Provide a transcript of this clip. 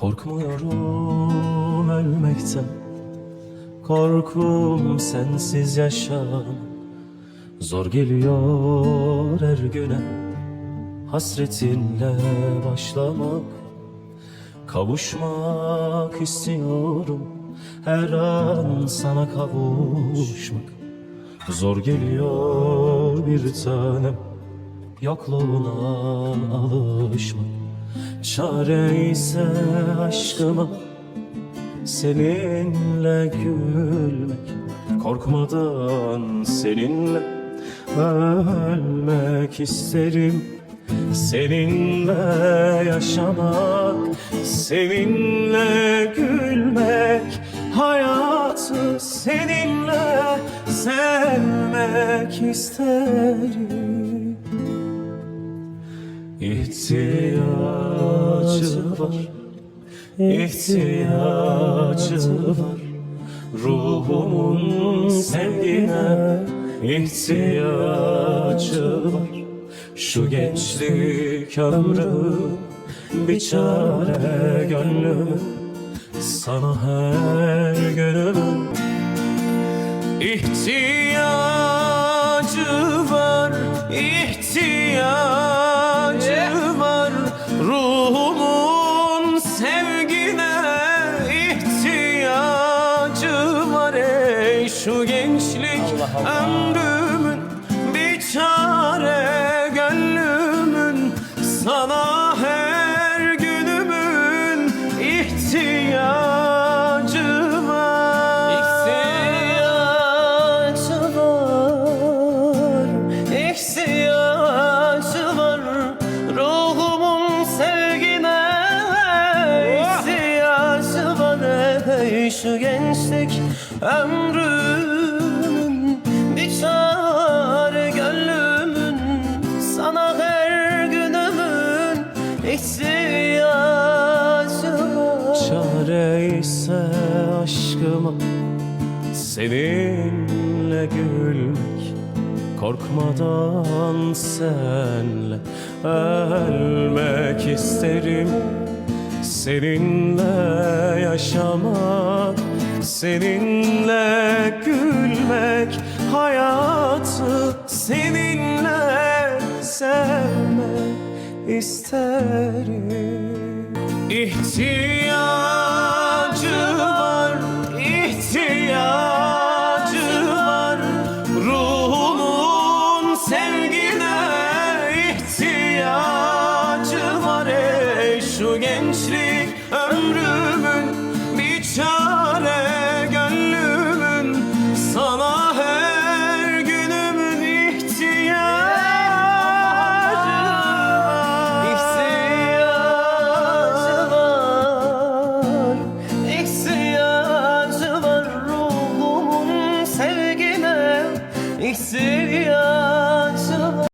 Korkmuyorum ölmekten. Korkum sensiz yaşam. Zor geliyor her güne. Hasretinle başlamak. Kavuşmak istiyorum. Her an sana kavuşmak. Zor geliyor bir tanem. Yokluğuna alışmak Çare ise aşkıma Seninle gülmek. Korkmadan seninle Ölmek isterim. Seninle yaşamak Seninle gülmek. Hayatı seninle sevmek isterim İhtiyacı var. İhtiyacı var. Ruhumun sevgine ihtiyacı var. Şu gençlik ömrüm bir çare gönlüm. Sana her günüm İhtiyacı var, ihtiyacı gençlik ömrümün bir çare gönlümün Sana her günümün ihtiyacı var. İhtiyacı var İhtiyacı var. Ruhumun sevgine ihtiyacı var. Ey şu gençlik ömrümün Seninle gülmek Korkmadan senle ölmek isterim. Seninle yaşamak Seninle gülmek Hayatı seninle sevmek isterim. İhtiyacı gençlik ömrümün bir çare.